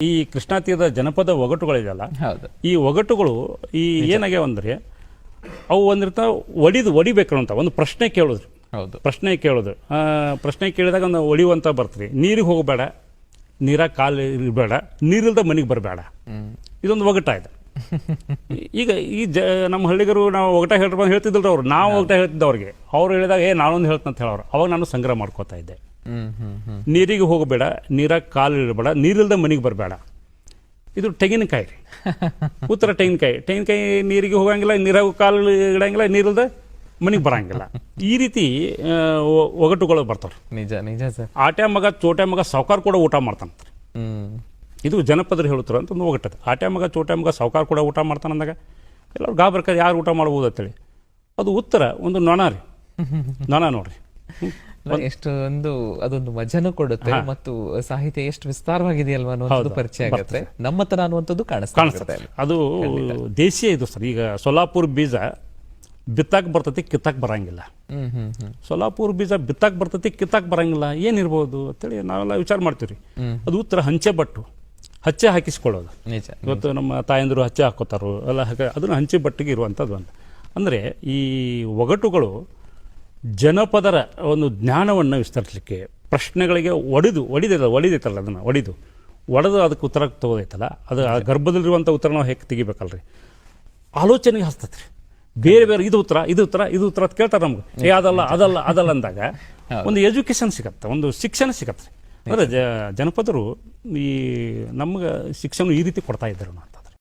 ಈ ಕೃಷ್ಣಾ ತೀರದ ಜನಪದ ಒಗಟುಗಳಿದೆಯಲ್ಲ ಹೌದು. ಈ ಒಗಟುಗಳು ಈ ಏನಾಗ್ಯಾವ ಅಂದ್ರೆ ಅವು ಒಂದಿರ್ತ ಒಡಿದು ಒಡಿಬೇಕಂತ ಒಂದು ಪ್ರಶ್ನೆ ಕೇಳಿದ್ರು. ಹೌದು. ಪ್ರಶ್ನೆ ಕೇಳೋದು ಪ್ರಶ್ನೆ ಕೇಳಿದಾಗ ಒಂದು ಒಡಿಯುವಂತ ಬರ್ತದೆ ನೀರಿಗೆ ಹೋಗಬೇಡ ನೀರ ಕಾಲು ಇರಬೇಡ ನೀರಿಲ್ದ ಮನೆಗೆ ಬರಬೇಡ. ಇದೊಂದು ಒಗಟ ಇದೆ ಈಗ ಈ ಜ ನಮ್ಮ ಹಳ್ಳಿಗರು ನಾವು ಒಗಟ ಹೇಳ್ರ ಹೇಳ್ತಿದ್ದಿಲ್ಲ ಅವ್ರು. ನಾವು ಒಗಟ ಹೇಳ್ತಿದ್ದ ಅವ್ರಿಗೆ ಅವ್ರು ಹೇಳಿದಾಗ ಏ ನಾನೊಂದು ಹೇಳ್ತಂತ ಹೇಳೋರು. ಅವಾಗ ನಾನು ಸಂಗ್ರಹ ಮಾಡ್ಕೋತಾ ಇದ್ದೆ. ನೀರಿಗೆ ಹೋಗಬೇಡ ನೀರಾಗ ಕಾಲು ಇರಬೇಡ ನೀರಿಲ್ದ ಮನೆಗೆ ಬರಬೇಡ. ಇದು ತೆಂಗಿನಕಾಯಿ ರೀ. ಉತ್ತರ ತೆಂಗಿನಕಾಯಿ. ತೆಂಗಿನಕಾಯಿ ನೀರಿಗೆ ಹೋಗಂಗಿಲ್ಲ ನೀರಾಗ ಕಾಲು ಇಡಂಗಿಲ್ಲ ನೀರಿಲ್ದ ಮನೆಗೆ ಬರಂಗಿಲ್ಲ. ಈ ರೀತಿ ಒಗಟುಗಳು ಬರ್ತಾವ್ರಿ. ನಿಜ ನಿಜ ಸರ್. ಆಟ್ಯ ಮಗ ಚೋಟ್ಯ ಮಗ ಸಾವುಕಾರ ಕೂಡ ಊಟ ಮಾಡ್ತಾನೆ ಹ್ಮ್. ಇದು ಜನಪದರು ಹೇಳುತ್ತಾರೆ ಅಂತ ಒಂದು ಒಗಟ್ಟದ ಆಟ್ಯ ಮಗ ಚೋಟ್ಯ ಮಗ ಸಾವುಕಾರ ಕೂಡ ಊಟ ಮಾಡ್ತಾನೆ ಅಂದಾಗ ಎಲ್ಲರೂ ಗಾಬರ್ಕ ಯಾರು ಊಟ ಮಾಡ್ಬೋದು ಅಂತೇಳಿ. ಅದು ಉತ್ತರ ಒಂದು ನೊಣ ರೀ. ನೊಣ ನೋಡ್ರಿ. ಎಷ್ಟು ಒಂದು ಅದೊಂದು ಮಜಾನು ಕೊಡುತ್ತೆ ಮತ್ತು ಸಾಹಿತ್ಯ ಎಷ್ಟು ವಿಸ್ತಾರವಾಗಿದೆಯಲ್ವಾ ಅನ್ನುವಂಥದ್ದು ಪರಿಚಯ ಆಗುತ್ತೆ. ನಮ್ಮತನ ಅನ್ನುವಂಥದ್ದು ಕಾಣಿಸ್ತಾ ಅದು ದೇಶೀಯ ಇದು ಸರ್. ಈಗ ಸೋಲಾಪುರ್ ಬೀಜ ಬಿತ್ತಾಕ್ ಬರ್ತೈತಿ ಕಿತ್ತಾಕ್ ಬರಂಗಿಲ್ಲ. ಹ್ಮ್ ಹ್ಮ್ ಹ್ಮ್. ಸೊಲಾಪುರ ಬೀಜ ಬಿತ್ತಾಕ್ ಬರ್ತೈತಿ ಕಿತ್ತಾಕ್ ಬರಂಗಿಲ್ಲ. ಏನಿರ್ಬೋದು ಅಂತೇಳಿ ನಾವೆಲ್ಲ ವಿಚಾರ ಮಾಡ್ತೀವಿ ಅದು ಉತ್ತರ ಹಂಚೆ ಬಟ್ಟು ಹಚ್ಚೆ ಹಾಕಿಸ್ಕೊಳ್ಳೋದು. ಇವತ್ತು ನಮ್ಮ ತಾಯಂದಿರು ಹಚ್ಚೆ ಹಾಕೋತಾರೋ ಎಲ್ಲ ಅದನ್ನು ಹಂಚೆ ಬಟ್ಟಿಗೆ ಇರುವಂಥದ್ದು ಅಂತ. ಅಂದರೆ ಈ ಒಗಟುಗಳು ಜನಪದರ ಒಂದು ಜ್ಞಾನವನ್ನು ವಿಸ್ತರಿಸಲಿಕ್ಕೆ ಪ್ರಶ್ನೆಗಳಿಗೆ ಒಡೆದು ಒಡಿದಿಲ್ಲ ಒಡಿದೈತಲ್ಲ ಅದನ್ನು ಒಡೆದು. ಒಡೆದು ಅದಕ್ಕೆ ಉತ್ತರ ತಗೋದೈತಲ್ಲ ಅದು ಆ ಗರ್ಭದಲ್ಲಿರುವಂಥ ಉತ್ತರ ನಾವು ಹೇಗೆ ತೆಗಿಬೇಕಲ್ರಿ? ಆಲೋಚನೆಗೆ ಹಸ್ತತ್ರಿ. ರೀ ಬೇರೆ ಬೇರೆ ಇದು ಉತ್ತರ ಇದು ಉತ್ತರ ಇದು ಉತ್ತರ ಅಂತ ಕೇಳ್ತಾರೆ ನಮ್ಗೆ. ಏ ಅದಲ್ಲ ಅದಲ್ಲ ಅದಲ್ಲ ಅಂದಾಗ ಒಂದು ಎಜುಕೇಶನ್ ಸಿಗತ್ತೆ ಒಂದು ಶಿಕ್ಷಣ ಸಿಗತ್ತೆ. ರೀ ಅಂದರೆ ಜನಪದರು ಈ ನಮ್ಗೆ ಶಿಕ್ಷಣ ಈ ರೀತಿ ಕೊಡ್ತಾ ಇದ್ದರು ನೋಡಿ